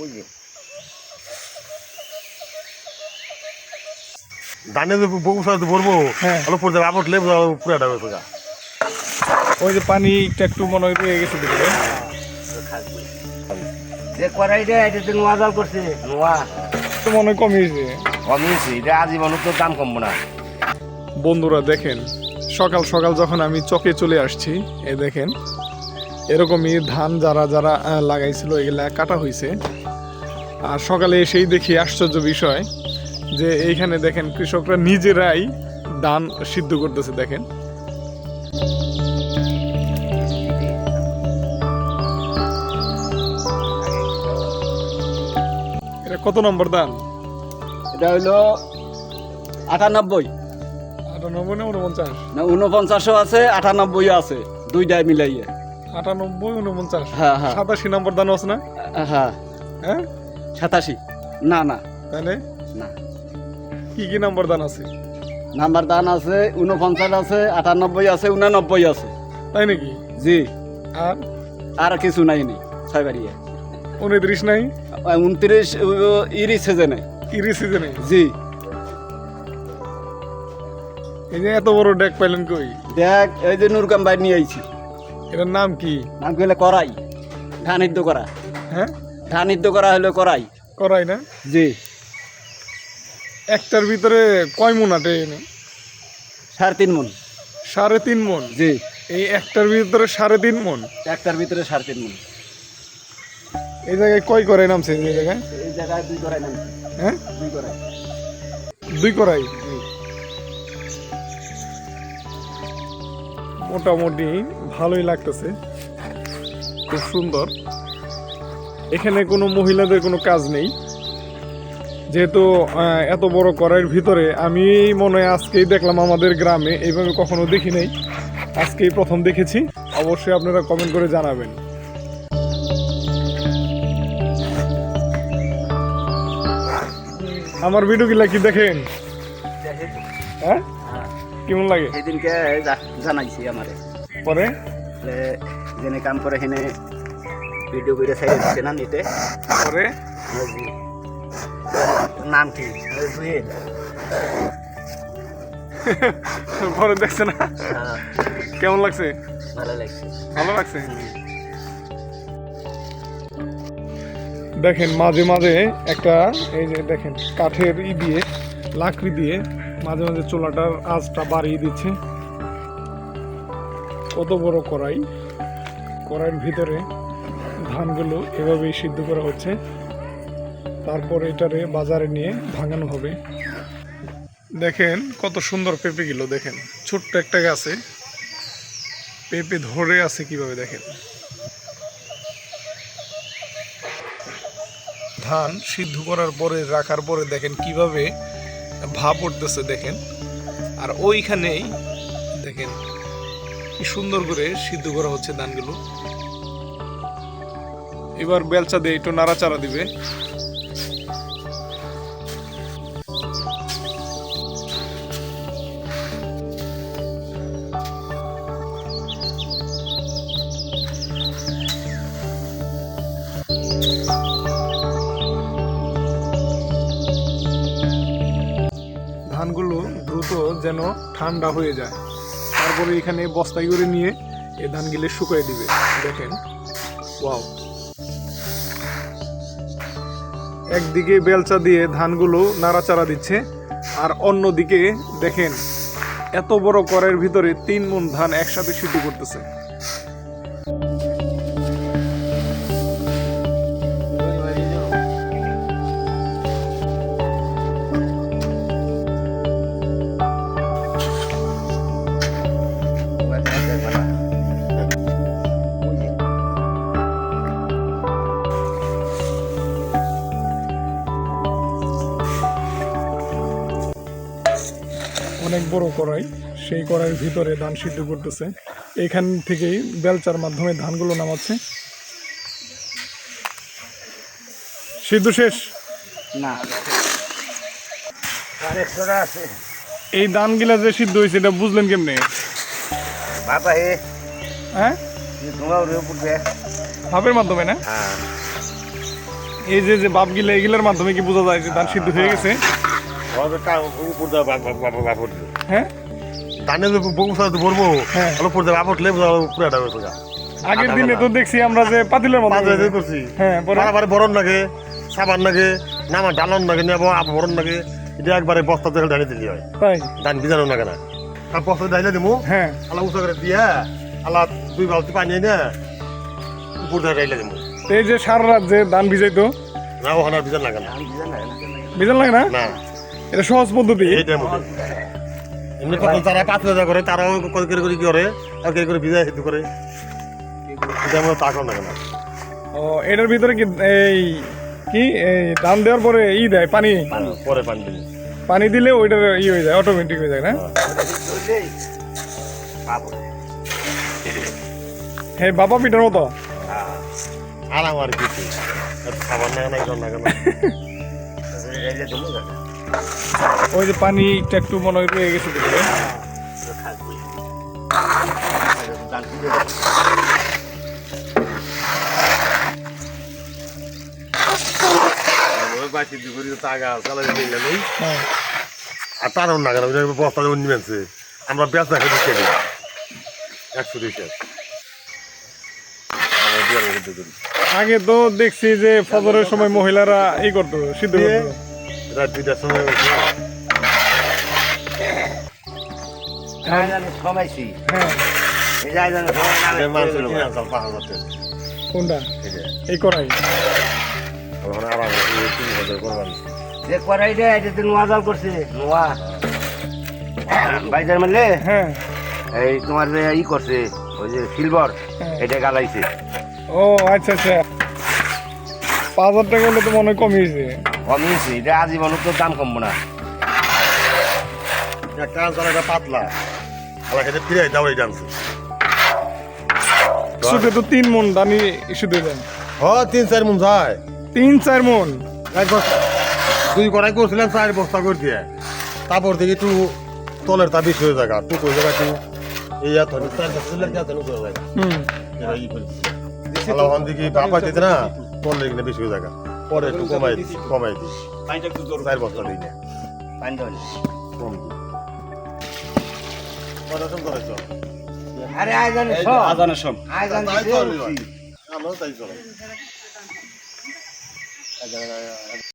ওই যে। ধানে যে বউ সাথে ভরবো পড়তে আবার লেবু গা ওই যে পানিটা একটু মনে হয় রয়ে গেছে যে এটা তো নোয়া জাল করছে। নোয়া। তো মনে হয় কমিয়েছে কমিয়েছি এটা আজীবন তো দাম কমবো না। বন্ধুরা দেখেন সকাল সকাল যখন আমি চকে চলে আসছি এ দেখেন এরকমই ধান যারা যারা লাগাইছিল এগুলা কাটা হয়েছে আর সকালে এসেই দেখি আশ্চর্য বিষয় যে এইখানে দেখেন কৃষকরা নিজেরাই ধান সিদ্ধ করতেছে দেখেন। এটা কত নম্বর ধান? এটা হইল আটানব্বই। আটানব্বই না উনপঞ্চাশ না উনপঞ্চাশও আছে আটানব্বই আছে দুইটাই মিলাইয়ে। আটানব্বই উনপঞ্চাশ। হ্যাঁ হ্যাঁ। সাতাশি নম্বর ধান আছে না? হ্যাঁ। হ্যাঁ? সাতাশি। না না। তাহলে? না। কি কি নম্বর দান আছে? নাম্বার দান আছে উনপঞ্চাশ আছে আটানব্বই আছে উনানব্বই আছে। তাই নাকি? জি। আর? আর কিছু নাই নি ছয় বাড়িয়ে উনত্রিশ নাই? উনত্রিশ ইরি সিজনে। ইরি সিজনে? জি। এই যে এত বড় ডেক পাইলেন কই? দেখ এই যে নুরকাম বাই নিয়ে আইছি। এটার নাম কি? নাম কি হলে করাই ধান সিদ্ধ করা। হ্যাঁ? ধান সিদ্ধ করা হলো করাই করাই না? জি। একটার ভিতরে কয় মন আটে? সাড়ে তিন মন। সাড়ে তিন মন? জি। এই একটার ভিতরে সাড়ে তিন মন? একটার ভিতরে সাড়ে তিন মন। এই জায়গায় কয় করে নামছে? এই জায়গায়? এই জায়গায় দুই করাই নাম হ্যাঁ? দুই করাই দুই করাই মোটামুটি ভালোই লাগতেছে। খুব সুন্দর। এখানে কোনো মহিলাদের কোনো কাজ নেই। যেহেতু এত বড় কড়াইয়ের ভিতরে আমি মনে হয় আজকেই দেখলাম আমাদের গ্রামে, এইভাবে কখনো দেখি নাই। আজকেই প্রথম দেখেছি। অবশ্যই আপনারা কমেন্ট করে জানাবেন। আমার ভিডিও কি দেখেন? হ্যাঁ? কেমন লাগে? সেদিনকে জানাইছি আমারে। পরে? যেনে কাম করে সেনে ভিডিও করে চাই দিচ্ছে না নিতে। পরে? নাম কি? পরে দেখছে না? কেমন লাগছে? ভালো লাগছে। ভালো লাগছে? দেখেন মাঝে মাঝে একটা এই যে দেখেন কাঠের ই দিয়ে লাকড়ি দিয়ে মাঝে মাঝে চুলাটার আঁচটা বাড়িয়ে দিচ্ছে। কত বড় কড়াই? কড়াইয়ের ভিতরে ধানগুলো এভাবেই সিদ্ধ করা হচ্ছে। তারপর এটারে বাজারে নিয়ে ভাঙানো হবে। দেখেন কত সুন্দর পেঁপেগুলো, দেখেন। ছোট্ট একটা গাছে পেঁপে ধরে আছে কীভাবে, দেখেন। ধান সিদ্ধ করার পরে, রাখার পরে দেখেন কীভাবে ভাপ উঠতেছে দেখেন। আর ওইখানেই, দেখেন, কি সুন্দর করে সিদ্ধ করা হচ্ছে ধানগুলো। এবার বেলচা দিয়ে একটু নাড়াচাড়া দিবে। ধানগুলো দ্রুত যেন ঠান্ডা হয়ে যায়। তারপরে এখানে বস্তায় করে নিয়ে এ ধানগুলো শুকিয়ে দিবে। দেখেন। ওয়াও। একদিকে বেলচা দিয়ে ধানগুলো নাড়াচাড়া দিচ্ছে, আর অন্যদিকে দেখেন, এত বড় করের ভিতরে তিন মন ধান একসাথে সিদ্ধ করতেছে। অনেক বড় কড়াই সেই কড়াইয়ের ভিতরে ধান সিদ্ধ করতেছে। এখান থেকেই বেলচার মাধ্যমে ধানগুলো নামাচ্ছে। সিদ্ধ শেষ? না। আছে। এই ধানগুলা যে সিদ্ধ হয়েছে এটা বুঝলেন কেমনে? বাবা হ্যাঁ? ভাবের মাধ্যমে না? হ্যাঁ। এই যে যে বাপগুলা এগুলোর মাধ্যমে কি বোঝা যায় যে ধান সিদ্ধ হয়ে গেছে? হ্যাঁ? ধানে যে বউ সাথে ভরবো হ্যাঁ। উপর দিয়ে পুরাটা হয়ে আগের দিনে তো দেখছি আমরা যে পাতিলের মতো করছি। হ্যাঁ বারবার বরণ লাগে সাবান লাগে নামা ডালন লাগে নেব আবার বরণ লাগে এটা একবারে বস্তা থেকে ডালি দিলি হয়। তাই? ধান ভিজানো লাগে না। আর বস্তা ডাইলে দিমু। হ্যাঁ। আল্লাহ উঁচা করে দিয়া আল্লাহ দুই বালতি পানি এনে উপর দিয়ে ডাইলে দিমু। এই যে সারা রাত যে ধান ভিজাইতো? না ওখানে আর ভিজান লাগে না। ভিজান লাগে না? না। এটা সহজ পদ্ধতি। এইটার মধ্যে। এমনি কত যারা পাঁচ হাজার করে তারাও করে করে কি করে? আর কে করে ভিজায় হেতু করে? এটা আমার তা করে না। ও এটার ভিতরে কি এই কি? এই ধান দেওয়ার পরে ই দেয় পানি? পরে পানি দিবি পানি দিলে ওইটার ই হয়ে যায় অটোমেটিক হয়ে যায় না? হ্যাঁ বাবা পিঠার মতো। আর আমার কিছু খাবার না না। একজন না কেন ওই যে পানিটা একটু মনে হয় রয়ে গেছে ভিতরে। হ্যাঁ। আর তার না কেন ওই বস্তা যেমন নিবেছে আমরা বেচ না খেতে খেলি একশো আগে তো দেখছি যে ফজরের সময় মহিলারা এই করতো সিদ্ধ করতো। রাত দুইটার সময় সবাইছি হ্যাঁ। এই যে করাই এটা তো নোয়া জাল করছে। নোয়া। বাইজার মারলে? হ্যাঁ। এই তোমার যে ই করছে ওই যে সিলভার হ্যাঁ। এটা গালাইছে। ও আচ্ছা আচ্ছা। পাঁচ হাজার টাকা হলে তো মনে হয় কমিয়েছে। কমিয়েছে এটা আজীবন তো দাম কমবো না। একটা আনসার একটা পাতলা। খেতে ফিরে দাও এই ডান্স। শুধু তো তিন মন দানি শুধু দেন। হ তিন চার মন যায়। তিন চার মন? এক বস্তা। দুই কড়াই করছিলাম চার বস্তা করে দিয়ে। তারপর দেখি একটু তলের তা বেশি হয়ে জায়গা টুক জায়গা একটু এই এত চার বস্তা হয়ে জায়গা হুম। দিতে না তলে কিনে বেশি হয়ে জায়গা পরে একটু কমাই দিই কমাই দিই চার বস্তা দিই নি। কম দিই। কটা সব করেছ। আরে আয় জানে আজানের সব আয় তাই চলবে। আমরাও তাই চলো